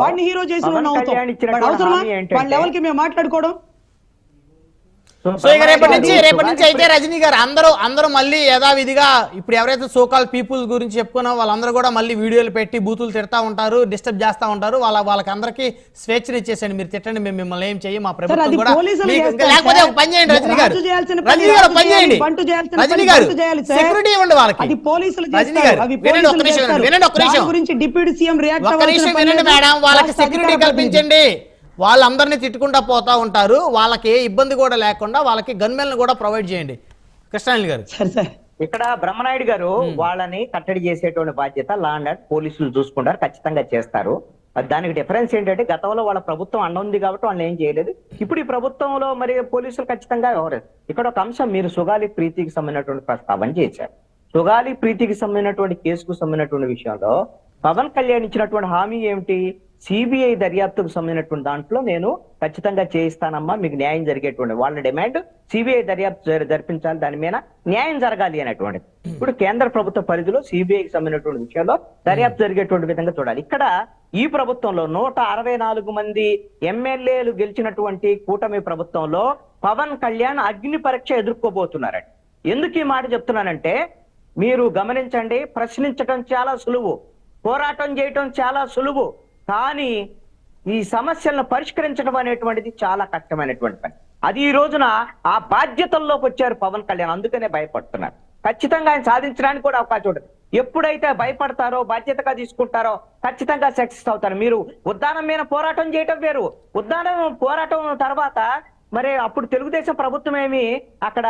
వాడిని హీరో చేసి అవసరమా? వాళ్ళ లెవెల్కి మేము మాట్లాడుకోవడం? సో ఇక రేపటి నుంచి రేపటి నుంచి అయితే రజనీ గారు అందరూ అందరూ మళ్ళీ యథావిధిగా ఇప్పుడు ఎవరైతే సోకాల్ పీపుల్ గురించి చెప్పుకున్నారో వాళ్ళందరూ కూడా మళ్ళీ వీడియోలు పెట్టి బూతులు తిడతా ఉంటారు డిస్టర్బ్ చేస్తా ఉంటారు. వాళ్ళ వాళ్ళకి అందరికీ స్వేచ్ఛను ఇచ్చేసండి మీరు తిట్టండి మేము మిమ్మల్ని ఏం చెయ్యి మా ప్రభుత్వం అది కూడా లేకపోతే. ఒక పని చేయండి రజనీ గారు. రజనీ గారు ఒక పని చేయాలి, చేయండి రజనీ గారు. సెక్యూరిటీ ఇవ్వండి వాళ్ళకి. అది పోలీసులు రజనీ చేస్తారు. గారు వినండి పోలీసులు నిమిషం. వినండి ఒక్క దాని నిమిషం. గురించి డిప్యూటీ సీఎం రియాక్ట్ ఒక్క నిమిషం వినండి మేడం వాళ్ళకి సెక్యూరిటీ కల్పించండి. వాళ్ళందరినీ తిట్టుకుంటా పోతా ఉంటారు. వాళ్ళకి ఏ ఇబ్బంది కూడా లేకుండా వాళ్ళకి గన్మెన్లు కూడా ప్రొవైడ్ చేయండి. కృష్ణాని గారు. సరే సార్. ఇక్కడ బ్రహ్మనాయుడు గారు వాళ్ళని కట్టడి చేసేటువంటి బాధ్యత లా అండ్ ఆర్డర్ పోలీసులు చూసుకుంటారు. ఖచ్చితంగా చేస్తారు. అది దానికి డిఫరెన్స్ ఏంటంటే గతంలో వాళ్ళ ప్రభుత్వం అండ ఉంది కాబట్టి వాళ్ళు ఏం చేయలేదు. ఇప్పుడు ఈ ప్రభుత్వంలో మరి పోలీసులు ఖచ్చితంగా వ్యవహరిస్తారు ఇక్కడ ఒక అంశం మీరు సుగాలి ప్రీతికి సంబంధించినటువంటి ప్రస్తావన చేశారు. సుగాలి ప్రీతికి సంబంధించినటువంటి కేసుకు సంబంధించినటువంటి విషయంలో పవన్ కళ్యాణ్ ఇచ్చినటువంటి హామీ ఏమిటి? సిబిఐ దర్యాప్తుకు సంబంధించినటువంటి దాంట్లో నేను ఖచ్చితంగా చేయిస్తానమ్మా మీకు న్యాయం జరిగేటువంటి వాళ్ళ డిమాండ్. సిబిఐ దర్యాప్తు జరి- జరిపించాలి దాని మీద న్యాయం జరగాలి అనేటువంటిది. ఇప్పుడు కేంద్ర ప్రభుత్వ పరిధిలో సిబిఐకి సంబంధించినటువంటి విషయంలో దర్యాప్తు జరిగేటువంటి విధంగా చూడాలి. ఇక్కడ ఈ ప్రభుత్వంలో నూట అరవై నాలుగు మంది ఎమ్మెల్యేలు గెలిచినటువంటి కూటమి ప్రభుత్వంలో పవన్ కళ్యాణ్ అగ్ని పరీక్ష ఎదుర్కోబోతున్నారండి ఎందుకు ఈ మాట చెప్తున్నానంటే మీరు గమనించండి ప్రశ్నించడం చాలా సులువు పోరాటం చేయటం చాలా సులువు. కానీ ఈ సమస్యలను పరిష్కరించడం అనేటువంటిది చాలా కష్టమైనటువంటి పని. అది ఈ రోజున ఆ బాధ్యతల్లోకి వచ్చారు పవన్ కళ్యాణ్ అందుకనే భయపడుతున్నారు. ఖచ్చితంగా ఆయన సాధించడానికి కూడా అవకాశం ఉండదు ఎప్పుడైతే భయపడతారో బాధ్యతగా తీసుకుంటారో ఖచ్చితంగా సక్సెస్ అవుతారు. మీరు ఉద్దానం మీద పోరాటం చేయటం వేరు. ఉద్దానం పోరాటం తర్వాత మరి అప్పుడు తెలుగుదేశం ప్రభుత్వం ఏమి అక్కడ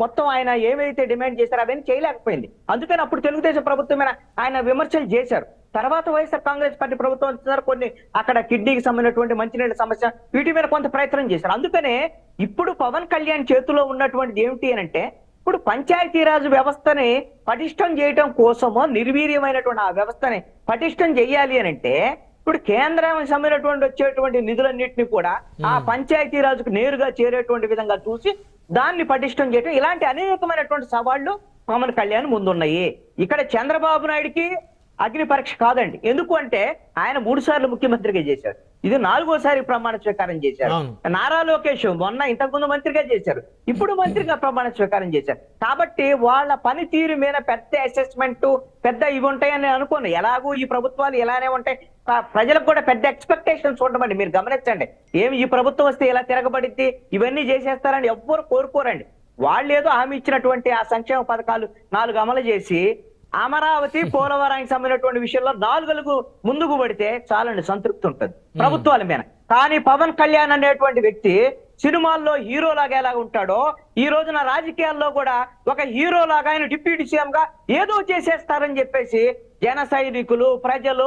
మొత్తం ఆయన ఏమైతే డిమాండ్ చేశారో అవన్నీ చేయలేకపోయింది. అందుకని అప్పుడు తెలుగుదేశం ప్రభుత్వం మీద ఆయన విమర్శలు చేశారు. తర్వాత వైఎస్ఆర్ కాంగ్రెస్ పార్టీ ప్రభుత్వం వచ్చినారు కొన్ని అక్కడ కిడ్నీకి సంబంధించినటువంటి మంచినీళ్ళ సమస్య వీటి మీద కొంత ప్రయత్నం చేశారు. అందుకనే ఇప్పుడు పవన్ కళ్యాణ్ చేతిలో ఉన్నటువంటిది ఏమిటి అని అంటే ఇప్పుడు పంచాయతీరాజ్ వ్యవస్థని పటిష్టం చేయటం కోసమో నిర్వీర్యమైనటువంటి ఆ వ్యవస్థని పటిష్టం చేయాలి అని అంటే ఇప్పుడు కేంద్రం సంబంధించినటువంటి వచ్చేటువంటి నిధులన్నింటినీ కూడా ఆ పంచాయతీ రాజుకు నేరుగా చేరేటువంటి విధంగా చూసి దాన్ని పటిష్టం చేయటం ఇలాంటి అనేకమైనటువంటి సవాళ్ళు పవన్ కళ్యాణ్ ముందున్నాయి. ఇక్కడ చంద్రబాబు నాయుడికి అగ్ని పరీక్ష కాదండి. ఎందుకు అంటే ఆయన మూడు సార్లు ముఖ్యమంత్రిగా చేశారు. ఇది నాలుగోసారి ప్రమాణ స్వీకారం చేశారు. నారా లోకేష్ మొన్న ఇంతకుముందు మంత్రిగా చేశారు. ఇప్పుడు మంత్రిగా ప్రమాణ స్వీకారం చేశారు. కాబట్టి వాళ్ళ పనితీరు మీద పెద్ద అసెస్మెంట్ పెద్ద ఇవి ఉంటాయని అనుకోను. ఎలాగూ ఈ ప్రభుత్వాలు ఇలానే ఉంటాయి. ప్రజలకు కూడా పెద్ద ఎక్స్పెక్టేషన్స్ ఉండమండి. మీరు గమనించండి. ఏమి ఈ ప్రభుత్వం వస్తే ఇలా తిరగబడిద్ది? ఇవన్నీ చేసేస్తారని ఎవ్వరు కోరుకోరండి. వాళ్ళు ఏదో హామీ ఇచ్చినటువంటి ఆ సంక్షేమ పథకాలు నాలుగు అమలు చేసి అమరావతి పోలవరానికి సంబంధించినటువంటి విషయంలో నాలుగులకు ముందుకు పడితే చాలండి సంతృప్తి ఉంటుంది. ప్రభుత్వాల మీద. కానీ పవన్ కళ్యాణ్ అనేటువంటి వ్యక్తి సినిమాల్లో హీరో లాగా ఎలా ఉంటాడో ఈ రోజున రాజకీయాల్లో కూడా ఒక హీరో లాగా ఆయన డిప్యూటీ సీఎం గా ఏదో చేసేస్తారని చెప్పేసి జన సైనికులు ప్రజలు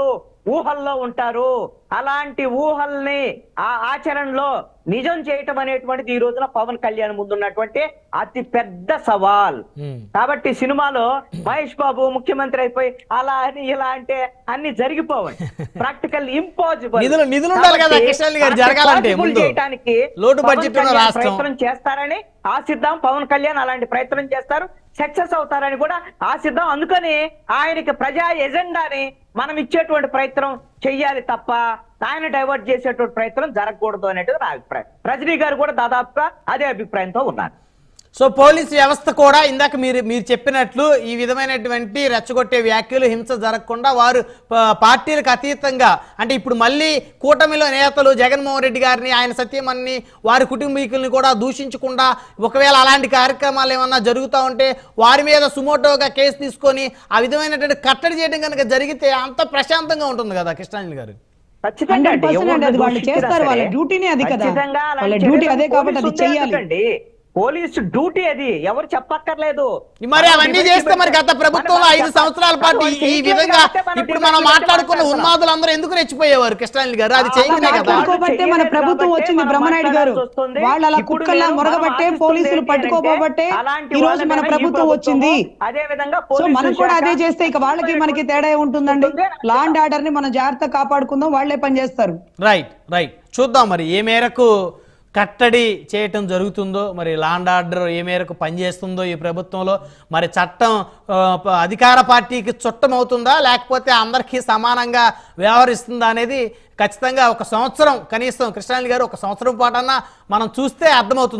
ఊహల్లో ఉంటారు అలాంటి ఊహల్ని ఆ ఆచరణలో నిజం చేయటం అనేటువంటిది ఈ రోజున పవన్ కళ్యాణ్ ముందున్నటువంటి అతి పెద్ద సవాల్. కాబట్టి సినిమాలో మహేష్ బాబు ముఖ్యమంత్రి అయిపోయి అలా అని ఇలా అంటే అన్ని జరిగిపోవండి ప్రాక్టికల్ ఇంపాసిబుల్. చేయడానికి. ప్రయత్నం చేస్తారని ఆశిద్దాం. పవన్ కళ్యాణ్ అలాంటి ప్రయత్నం చేస్తారు. సక్సెస్ అవుతారని కూడా ఆశిద్దాం. అందుకని ఆయనకి ప్రజా ఎజెండాని మనం ఇచ్చేటువంటి ప్రయత్నం చెయ్యాలి తప్ప ఆయన డైవర్ట్ చేసేటువంటి ప్రయత్నం జరగకూడదు అనేది నా అభిప్రాయం. రజనీ గారు కూడా దాదాపుగా అదే అభిప్రాయంతో ఉన్నారు. సో పోలీస్ వ్యవస్థ కూడా ఇందాక మీరు మీరు చెప్పినట్లు ఈ విధమైనటువంటి రెచ్చగొట్టే వ్యాఖ్యలు హింస జరగకుండా వారు పార్టీలకు అతీతంగా అంటే ఇప్పుడు మళ్ళీ కూటమిలో నేతలు జగన్మోహన్ రెడ్డి గారిని ఆయన సత్యమని వారి కుటుంబీకుల్ని కూడా దూషించకుండా ఒకవేళ అలాంటి కార్యక్రమాలు ఏమన్నా జరుగుతూ ఉంటే వారి మీద సుమోటోగా కేసు తీసుకొని ఆ విధమైనటువంటి కట్టడి చేయడం కనుక జరిగితే అంత ప్రశాంతంగా ఉంటుంది కదా కృష్ణాంజలి గారు ఖచ్చితంగా అండి. 100% ఎవరిని అది వాళ్ళు చేస్తారు. వాళ్ళ డ్యూటీనే అది కదా. వాళ్ళ డ్యూటీ అదే కాబట్టి అది. ఎందుకండి? పోలీసు డ్యూటీ అది. ఎవరు చెప్పక్కర్లేదు. మరి అవన్నీ చేస్తే మరి గత ప్రభుత్వంలో ఐదు సంవత్సరాల పాటు ఈ- విధంగా ఇప్పుడు మనం మాట్లాడుకున్న ఉన్మాదులందరూ ఎందుకు రెచ్చిపోయేవారు? కృష్ణాంజలి గారు? అది చేయకనే కదా. పట్టుకోబట్టే మన ప్రభుత్వం వచ్చింది బ్రహ్మనాయుడు గారు వాళ్ళు అలా కుక్కల్లా మొరగబట్టే పోలీసులు పట్టుకోబట్టే ఈ రోజు మన ప్రభుత్వం వచ్చింది. అదే విధంగా సో మనం కూడా అదే చేస్తే ఇక వాళ్ళకి మనకి తేడా ఉంటుందండి. లా అండ్ ఆర్డర్ని మనం జాగ్రత్త కాపాడుకుందాం వాళ్ళే పని చేస్తారు రైట్ రైట్ చూద్దాం మరి. ఏ మేరకు కట్టడి చేయటం జరుగుతుందో మరి లాండ్ ఆర్డర్ ఏ మేరకు పనిచేస్తుందో ఈ ప్రభుత్వంలో మరి చట్టం అధికార పార్టీకి చుట్టమవుతుందా లేకపోతే అందరికీ సమానంగా వ్యవహరిస్తుందా అనేది ఖచ్చితంగా ఒక సంవత్సరం కనీసం కృష్ణాని గారు ఒక సంవత్సరం పాటన్నా మనం చూస్తే అర్థమవుతుంది